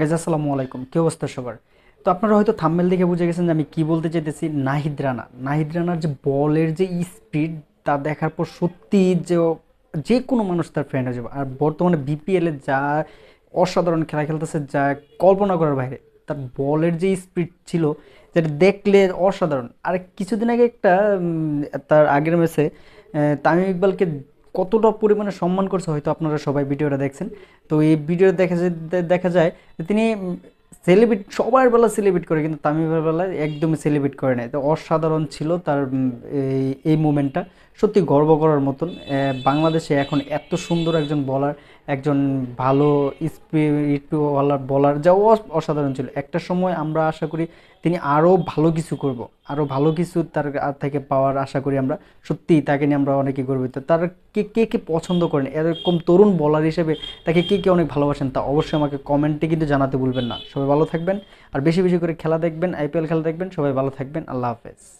Guys, আসসালামু আলাইকুম। কি অবস্থা সবার? তো আপনারা হয়তো থাম্বেল দেখে বুঝে গেছেন যে আমি কি বলতে চাইতেছি? নাহিদ রানা। নাহিদ রানার যে বলের যে স্পিড তা দেখার পর সত্যি যে যে কোনো মানুষ তার ফ্রেন্ড হয়ে যাবে। আর বর্তমানে বিপিএলে যা অসাধারণ খেলা খেলতেছে, যা কল্পনা করার বাইরে, তার বলের যে স্পিড ছিল, যেটা দেখলে অসাধারণ। আর কিছুদিন আগে একটা তার আগের ম্যাচে তামিম ইকবালকে কতটা পরিমাণে সম্মান করছে হয়তো আপনারা সবাই ভিডিওটা দেখছেন। তো এই ভিডিও দেখা যায় দেখা যায় তিনি সেলিব্রেট, সবার বেলা সেলিব্রেট করে কিন্তু তামিমের বেলায় একদমই সেলিব্রেট করে নাই। তো অসাধারণ ছিল তার এই এই মুমেন্টটা। সত্যি গর্ব করার মতন। বাংলাদেশে এখন এত সুন্দর একজন বলার, একজন ভালো স্পিরিটওয়ালা বলার যা অসাধারণ ছিল। একটা সময় আমরা আশা করি তিনি আরও ভালো কিছু করব। আরও ভালো কিছু তার থেকে পাওয়ার আশা করি আমরা। সত্যি তাকে নিয়ে আমরা অনেকে গর্বিত। তার কে কে কে পছন্দ করেন? এরকম তরুণ বলার হিসেবে তাকে কে কে অনেক ভালোবাসেন তা অবশ্যই আমাকে কমেন্টে কিন্তু জানাতে ভুলবেন না। সবাই ভালো থাকবেন। আর বেশি বেশি করে খেলা দেখবেন আইপিএল খেলা দেখবেন। সবাই ভালো থাকবেন। আল্লাহ হাফেজ।